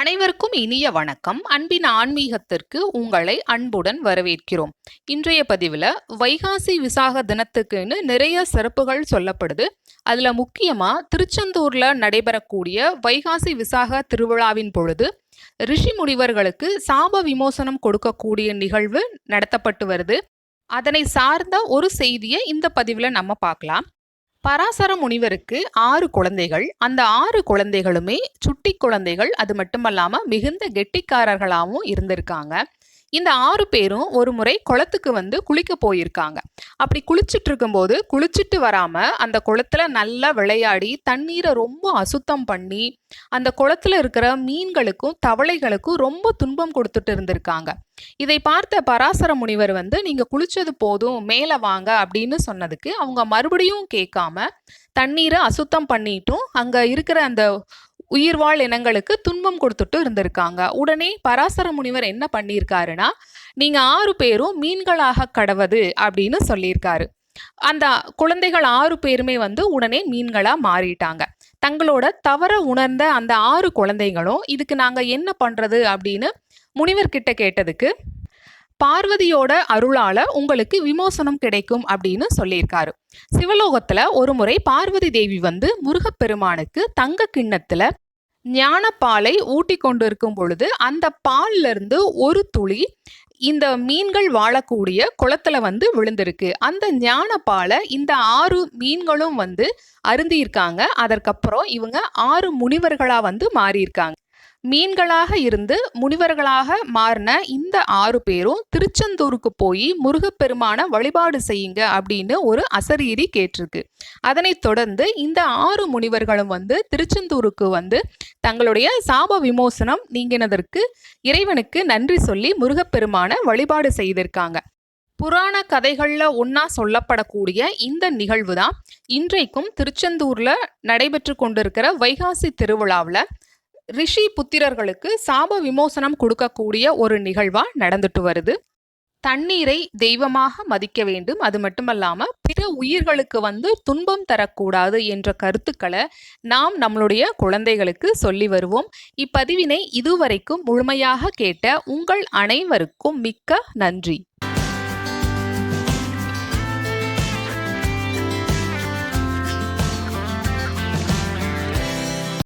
அனைவருக்கும் இனிய வணக்கம். அன்பின் ஆன்மீகத்திற்கு உங்களை அன்புடன் வரவேற்கிறோம். இன்றைய பதிவில் வைகாசி விசாக தினத்துக்குன்னு நிறைய சிறப்புகள் சொல்லப்படுது. அதில் முக்கியமாக திருச்செந்தூரில் நடைபெறக்கூடிய வைகாசி விசாக திருவிழாவின் பொழுது ரிஷி முனிவர்களுக்கு சாப விமோசனம் கொடுக்கக்கூடிய நிகழ்வு நடத்தப்பட்டு வருது. அதனை சார்ந்த ஒரு செய்தியை இந்த பதிவில் நம்ம பார்க்கலாம். பராசர முனிவருக்கு ஆறு குழந்தைகள். அந்த ஆறு குழந்தைகளுமே சுட்டி குழந்தைகள். அது மட்டுமல்லாமல் மிகுந்த கெட்டிக்காரர்களாகவும் இருந்திருக்காங்க. இந்த ஆறு பேரும் ஒரு முறை குளத்துக்கு வந்து குளிக்க போயிருக்காங்க. அப்படி குளிச்சுட்டு இருக்கும்போது குளிச்சுட்டு வராம அந்த குளத்துல நல்லா விளையாடி தண்ணீரை ரொம்ப அசுத்தம் பண்ணி அந்த குளத்துல இருக்கிற மீன்களுக்கும் தவளைகளுக்கும் ரொம்ப துன்பம் கொடுத்துட்டு இருந்திருக்காங்க. இதை பார்த்த பராசர முனிவர் வந்து நீங்க குளிச்சது போதும் மேலே வாங்க அப்படின்னு சொன்னதுக்கு அவங்க மறுபடியும் கேட்காம தண்ணீரை அசுத்தம் பண்ணிட்டும் அங்க இருக்கிற அந்த உயிர்வாழ் இனங்களுக்கு துன்பம் கொடுத்துட்டு இருந்திருக்காங்க. உடனே பராசர முனிவர் என்ன பண்ணியிருக்காருன்னா நீங்க ஆறு பேரும் மீன்களாக கடவது அப்படின்னு சொல்லியிருக்காரு. அந்த குழந்தைகள் ஆறு பேருமே வந்து உடனே மீன்களா மாறிட்டாங்க. தங்களோட தவற உணர்ந்த அந்த ஆறு குழந்தைகளும் இதுக்கு நாங்க என்ன பண்றது? அப்படின்னு முனிவர்கிட்ட கேட்டதுக்கு பார்வதியோட அருளால உங்களுக்கு விமோசனம் கிடைக்கும் அப்படின்னு சொல்லியிருக்காரு. சிவலோகத்துல ஒரு முறை பார்வதி தேவி வந்து முருகப்பெருமானுக்கு தங்க கிண்ணத்துல ஞானப்பாலை ஊட்டி கொண்டு இருக்கும் பொழுது அந்த பால்ல இருந்து ஒரு துளி இந்த மீன்கள் வாழக்கூடிய குளத்துல வந்து விழுந்திருக்கு. அந்த ஞானப்பாலை இந்த ஆறு மீன்களும் வந்து அருந்தியிருக்காங்க. அதற்கப்புறம் இவங்க ஆறு முனிவர்களா வந்து மாறியிருக்காங்க. மீன்களாக இருந்து முனிவர்களாக மாறின இந்த ஆறு பேரும் திருச்செந்தூருக்கு போய் முருகப்பெருமான வழிபாடு செய்யுங்க அப்படின்னு ஒரு அசரீரி கேட்டிருக்கு. அதனைத் தொடர்ந்து இந்த ஆறு முனிவர்களும் வந்து திருச்செந்தூருக்கு வந்து தங்களுடைய சாப விமோசனம் நீங்கினதற்கு இறைவனுக்கு நன்றி சொல்லி முருகப்பெருமான வழிபாடு செய்திருக்காங்க. புராண கதைகளில் ஒன்றா சொல்லப்படக்கூடிய இந்த நிகழ்வு தான் இன்றைக்கும் திருச்செந்தூரில் நடைபெற்று கொண்டிருக்கிற வைகாசி திருவிழாவில் ரிஷி புத்திரர்களுக்கு சாப விமோசனம் கொடுக்கக்கூடிய ஒரு நிகழ்வா நடந்துட்டு வருது. தண்ணீரை தெய்வமாக மதிக்க வேண்டும். அது மட்டுமல்லாம பிற உயிர்களுக்கு வந்து துன்பம் தரக்கூடாது என்ற கருத்துக்களை நாம் நம்மளுடைய குழந்தைகளுக்கு சொல்லி வருவோம். இப்பதிவினை இதுவரைக்கும் முழுமையாக கேட்ட உங்கள் அனைவருக்கும் மிக்க நன்றி.